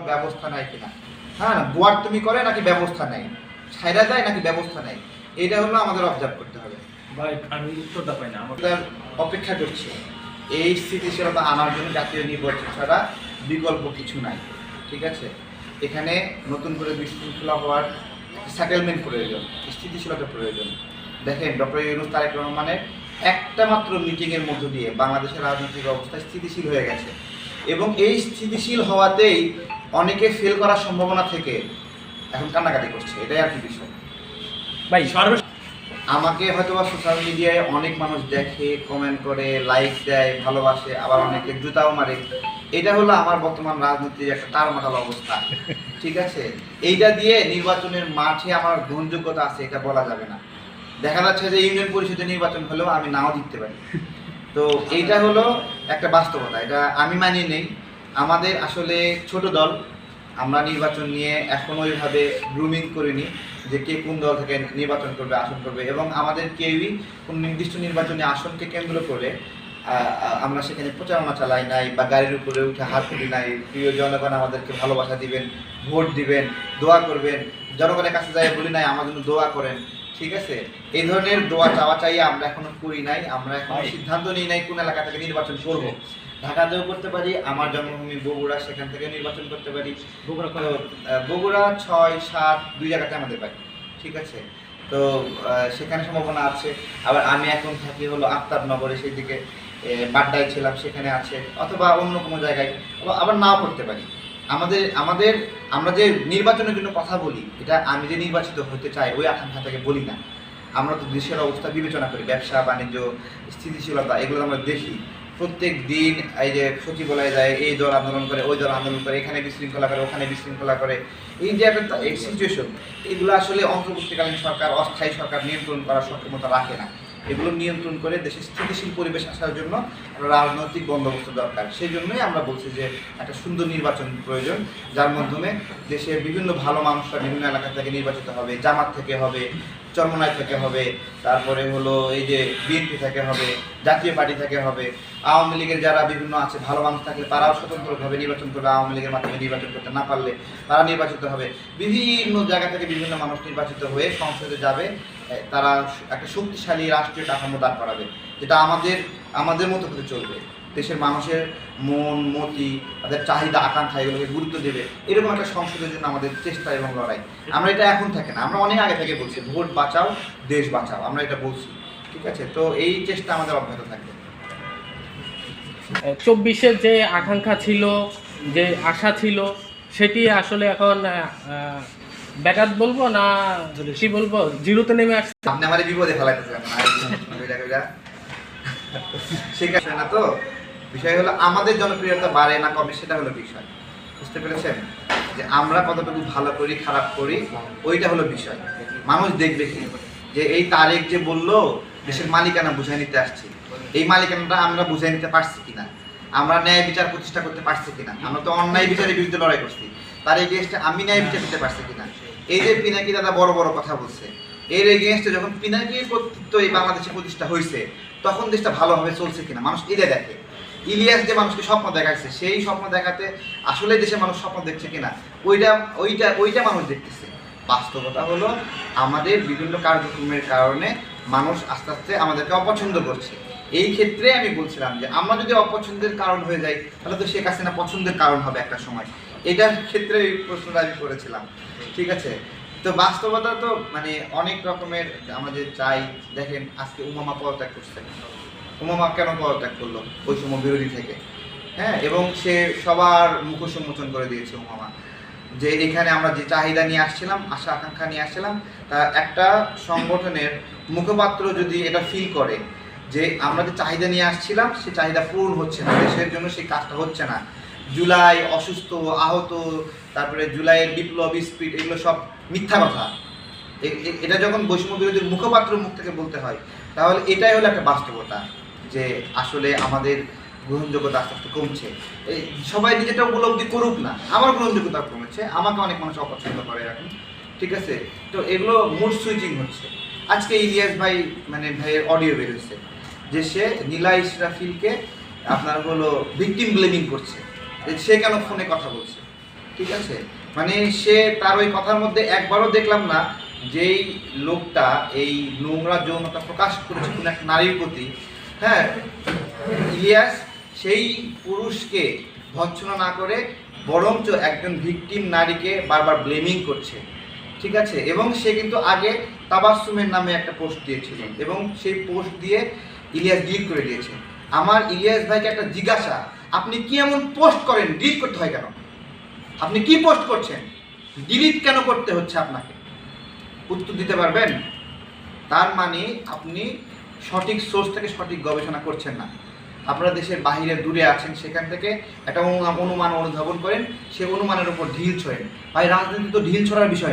ব্যবস্থা নাই কিনা? হ্যাঁ গোয়ার তুমি করে নাকি ব্যবস্থা নেই? ছাইরা দেয় নাকি ব্যবস্থা নেই? এটা হলো আমাদের অবজার্ভ করতে হবে। ভাই আমি উত্তরটা পাই না আমার আমরা অপেক্ষা করছি। এই স্থিতিশীলতা আনার জন্য জাতীয় নির্বাচন ছাড়া বিকল্প কিছু নাই। ঠিক আছে? এখানে নতুন করে বিশৃঙ্খলা হওয়ার সেটেলমেন্ট প্রয়োজন স্থিতিশীলতা প্রয়োজন। দেখেন ডক্টর ইউনুস তারেক রহমানের একটা মাত্র মিটিংয়ের মধ্য দিয়ে বাংলাদেশের রাজনৈতিক অবস্থা স্থিতিশীল হয়ে গেছে। এবং এই স্থিতিশীল হওয়াতেই অনেকে ফেল করার সম্ভাবনা থেকে এখন কান্নাকাটি করছে এটাই আর কি বিষয়। ভাই সর্ব আমাকে হয়তো বা সোশ্যাল মিডিয়ায় অনেক মানুষ দেখে কমেন্ট করে লাইক দেয় ভালোবাসে আবার অনেকে জুতাও মারে। এটা হলো আমার বর্তমান রাজনীতির একটা টারমাটাল অবস্থা ঠিক আছে? এইটা দিয়ে নির্বাচনের মাঠে আমার গ্রহণযোগ্যতা আছে এটা বলা যাবে না। দেখা যাচ্ছে যে ইউনিয়ন পরিষদের নির্বাচন হলেও আমি নাও জিততে পারি। তো এইটা হলো একটা বাস্তবতা এটা আমি মানিয়ে নেই। আমাদের আসলে ছোট দল আমরা নির্বাচন নিয়ে এখনও ওইভাবে গ্রুমিং করিনি যে কে কোন দল থেকে নির্বাচন করবে আসন করবে এবং আমাদের কেউই কোন নির্দিষ্ট নির্বাচনী আসনকে কেন্দ্র করে আমরা সেখানে প্রচারণা চালাই নাই বা গাড়ির উপরে উঠে হাত তুলি নাই। প্রিয় জনগণ আমাদেরকে ভালোবাসা দিবেন ভোট দিবেন দোয়া করবেন। জনগণের কাছে যাই বলি নাই আমার জন্য দোয়া করেন ঠিক আছে? এই ধরনের দোয়া চাওয়া চাই আমরা এখনও করি নাই আমরা এখনও। সিদ্ধান্ত নিই নাই কোন এলাকা থেকে নির্বাচন করব। ঢাকাতেও করতে পারি আমার জন্মভূমি বগুড়া সেখান থেকে নির্বাচন করতে পারি। বগুড়া বগুড়া ছয় সাত দুই জায়গাতে আমাদের বাড়ি ঠিক আছে? তো সেখানে সম্ভাবনা আছে। আবার আমি এখন থাকি হলো আফতাবনগরে সেই দিকে বাড্ডায় ছিলাম সেখানে আছে। অথবা অন্য কোনো জায়গায় আবার- আবার নাও করতে পারি। আমাদের আমাদের আমরা যে নির্বাচনের জন্য কথা বলি এটা আমি যে নির্বাচিত হতে চাই ওই আকাঙ্ক্ষা থেকে বলি না। আমরা তো দেশের অবস্থা বিবেচনা করি ব্যবসা বাণিজ্য স্থিতিশীলতা এগুলো আমরা দেখি। প্রত্যেক দিন এই যে সচিবালয়ে যায়, এই দল আন্দোলন করে, ওই দল আন্দোলন করে, এখানে বিশৃঙ্খলা করে, ওখানে বিশৃঙ্খলা করে, এই যে একটা সিচুয়েশন এগুলো আসলে অন্তর্বর্তীকালীন সরকার, অস্থায়ী সরকার নিয়ন্ত্রণ করার সক্ষমতা রাখে না। এগুলো নিয়ন্ত্রণ করে দেশে স্থিতিশীল পরিবেশ আসার জন্য রাজনৈতিক বন্দোবস্ত দরকার। সেই জন্যই আমরা বলছি যে একটা সুন্দর নির্বাচন প্রয়োজন, যার মাধ্যমে দেশের বিভিন্ন ভালো মানুষরা বিভিন্ন এলাকা থেকে নির্বাচিত হবে, জামাত থেকে হবে চরমনায় থেকে হবে, তারপরে হলো এই যে বিএনপি থেকে হবে, জাতীয় পার্টি থেকে হবে, আওয়ামী লীগের যারা বিভিন্ন আছে, ভালো মানুষ থাকলে তারাও স্বতন্ত্রভাবে নির্বাচন করবে, আওয়ামী লীগের মাধ্যমে নির্বাচন করতে না পারলে তারা নির্বাচিত হবে। বিভিন্ন জায়গা থেকে বিভিন্ন মানুষ নির্বাচিত হয়ে সংসদে যাবে তারা একটা শক্তিশালী রাষ্ট্রীয় কাঠামো দাঁড় করাবে, যেটা আমাদের আমাদের মতো করে চলবে। দেশের মানুষের মন মতি তাদের চাহিদা আকাঙ্ক্ষা এগুলোকে গুরুত্ব দেবে। এরকম একটা সংসদের জন্য আমাদের চেষ্টা এবং লড়াই। আমরা এটা এখন থাকে না আমরা অনেক আগে থেকে বলছি ভোট বাঁচাও দেশ বাঁচাও আমরা এটা বলছি। ঠিক আছে? তো এই চেষ্টা আমাদের অব্যাহত থাকবে। চব্বিশের যে আকাঙ্ক্ষা ছিল যে আশা ছিল সেটি আসলে এখন ব্যাঘাত বলব না কি বলব? জিরোতে নেমে আসছে। আপনি আমার বিপদে ফেলাইতেছেন। না তো? বিষয় হলো আমাদের জনপ্রিয়তা বাড়ে না কমে, সেটা হলো বিষয়। বুঝতে পেরেছেন? যে আমরা কতটুকু ভালো করি, খারাপ করি, ওইটা হলো বিষয়। মানুষ দেখবে কি? যে এই তারেক যে বলল, দেশের মালিকানা বুঝাই নিতে আসছি। এই মালিকানাটা আমরা বুঝাই নিতে পারছি কিনা? আমরা ন্যায় বিচার প্রতিষ্ঠা করতে পারছি কিনা? আমরা তো অন্যায় বিচারের বিরুদ্ধে লড়াই করছি। তার এগেনস্টে আমি ন্যায় বিচার দিতে পারছি কিনা? এই যে পিনাকি দাদা বড় বড় কথা বলছে, এর এগেনস্টে যখন পিনাকির কর্তৃত্ব এই বাংলাদেশে প্রতিষ্ঠা হয়েছে তখন দেশটা ভালোভাবে চলছে কিনা? মানুষ এটা দেখে। ইলিয়াস যে মানুষকে স্বপ্ন দেখাচ্ছে সেই স্বপ্ন দেখাতে আসলে দেশের মানুষ স্বপ্ন দেখছে কিনা, ওইটা ওইটা ওইটা মানুষ দেখতেছে। বাস্তবতা হলো আমাদের বিভিন্ন কার্যক্রমের কারণে মানুষ আস্তে আস্তে আমাদেরকে অপছন্দ করছে। এই ক্ষেত্রে আমি বলছিলাম যে, আমরা যদি অপছন্দের কারণ হয়ে যাই, তাহলে তো শেখ হাসিনা পছন্দের কারণ হবে একটা সময়। এটার ক্ষেত্রে এই প্রশ্নটা আমি করেছিলাম। ঠিক আছে? তো বাস্তবতা তো মানে অনেক রকমের আমাদের চাই, দেখেন আজকে উমামা পদত্যাগ করছে। উমামা কেন পদত্যাগ করল? সময় বিরোধী থেকে। হ্যাঁ এবং সে সবার মুখোশ উন্মোচন করে দিয়েছে উমামা যে এখানে আমরা যে চাহিদা নিয়ে আসছিলাম, আশা আকাঙ্ক্ষা নিয়ে আসছিলাম, তা একটা সংগঠনের মুখপাত্র যদি এটা ফিল করে যে আমরা যে চাহিদা নিয়ে আসছিলাম, সে চাহিদা পূরণ হচ্ছে না, দেশের জন্য সেই কাজটা হচ্ছে না। জুলাই অসুস্থ, আহত, তারপরে জুলাইয়ের বিপ্লব, স্পিড, এগুলো সব মিথ্যা কথা। এটা যখন বৈষম্য বিরোধীর মুখপাত্র মুখ থেকে বলতে হয়, তাহলে এটাই হলো একটা বাস্তবতা। যে আসলে আমাদের গ্রহণযোগ্যতা আস্তে আস্তে কমছে। এই সবাই নিজেটা উপলব্ধি করুক না, আমার গ্রহণযোগ্যতা কমেছে, আমাকে অনেক মানুষ অপছন্দ করে এখন ঠিক আছে? তো এগুলো মুড সুইচিং হচ্ছে। আজকে ইলিয়াস ভাই মানে ভাইয়ের অডিও বেরোচ্ছে যে সে নীলা ইসরাফিলকে আপনার হলো ভিকটিম ব্লেমিং করছে, যে সে কেন ফোনে কথা বলছে, ঠিক আছে? মানে সে তার ওই কথার মধ্যে একবারও দেখলাম না যেই লোকটা এই নোংরা যৌনতা প্রকাশ করেছে কোনো এক নারীর প্রতি হ্যাঁ ইলিয়াস সেই পুরুষকে ভৎসনা না করে বরঞ্চ একজন ভিকটিম নারীকে বারবার ব্লেমিং করছে। ঠিক আছে? এবং সে কিন্তু আগে তাবাসুমের নামে একটা পোস্ট দিয়েছিল এবং সেই পোস্ট দিয়ে ইলিয়াস ডিলিট করে দিয়েছে। আমার ইলিয়াস ভাইকে একটা জিজ্ঞাসা, আপনি কি এমন পোস্ট করেন? ডিলিট করতে হয় কেন? আপনি কি পোস্ট করছেন? ডিলিট কেন করতে হচ্ছে আপনাকে? উত্তর দিতে পারবেন? তার মানে আপনি সঠিক সোর্স থেকে সঠিক গবেষণা করছেন না। আপনারা দেশের বাহিরে দূরে আছেন, সেখান থেকে একটা অনুমান অনুধাবন করেন, সে অনুমানের উপর ঢিল ছোড়েন ভাই, রাজনীতি তো ঢিল ছড়ার বিষয়